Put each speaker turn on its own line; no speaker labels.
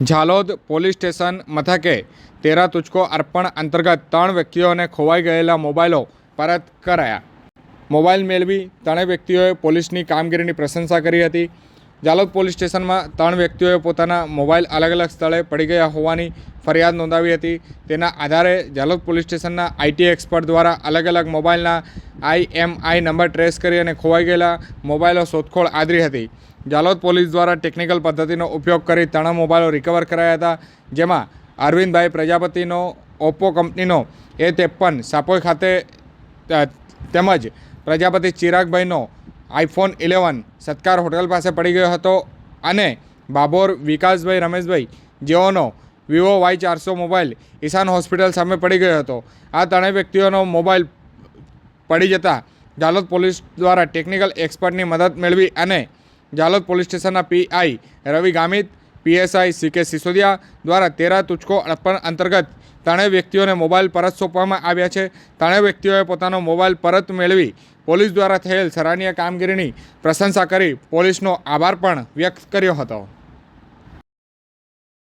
Jhalod police station મથકે તેરા તુચકો અર્પણ અંતર્ગત ત્રણ વ્યક્તિઓને ખોવાઈ ગયેલા મોબાઈલો પરત કરાયા. મોબાઈલ મેળવી ત્રણેય વ્યક્તિઓએ પોલીસની કામગીરીની પ્રશંસા કરી હતી. ઝાલોદ પોલીસ સ્ટેશનમાં ત્રણ વ્યક્તિઓએ પોતાના મોબાઈલ અલગ અલગ સ્થળે પડી ગયા હોવાની ફરિયાદ નોંધાવી હતી. તેના આધારે જાલોદ પોલીસ સ્ટેશનના આઈટી એક્સપર્ટ દ્વારા અલગ અલગ મોબાઈલના આઈએમઆઈ નંબર ટ્રેસ કરી અને ખોવાઈ ગયેલા મોબાઈલો શોધખોળ આદરી હતી. જાલોદ પોલીસ દ્વારા ટેકનિકલ પદ્ધતિનો ઉપયોગ કરી ત્રણ મોબાઈલો રિકવર કરાયા હતા, જેમાં અરવિંદભાઈ પ્રજાપતિનો, ઓપ્પો કંપનીનો, એ ત્રેપન, સાપોઈ ખાતે તેમજ પ્રજાપતિ ચિરાગભાઈનો આઈફોન ઇલેવન સત્કાર હોટલ પાસે પડી ગયો હતો અને બાબોર વિકાસભાઈ રમેશભાઈ, જેઓનો વિવો વાય ચારસો મોબાઈલ ઈશાન હોસ્પિટલ સામે પડી ગયો હતો. આ ત્રણેય વ્યક્તિઓનો મોબાઈલ પડી જતા જાલોદ પોલીસ દ્વારા ટેકનિકલ એક્સપર્ટની મદદ મેળવી અને જાલોદ પોલીસ સ્ટેશનના PI Ravi Gamit PSI C K Sisodiya દ્વારા તેરા તુચકો અર્પણ અંતર્ગત ત્રણેય વ્યક્તિઓને મોબાઈલ પરત સોંપવામાં આવ્યા છે. ત્રણેય વ્યક્તિઓએ પોતાનો મોબાઈલ પરત મેળવી પોલીસ દ્વારા થયેલ સરાહનીય કામગીરીની પ્રશંસા કરી પોલીસનો આભાર પણ વ્યક્ત કર્યો હતો.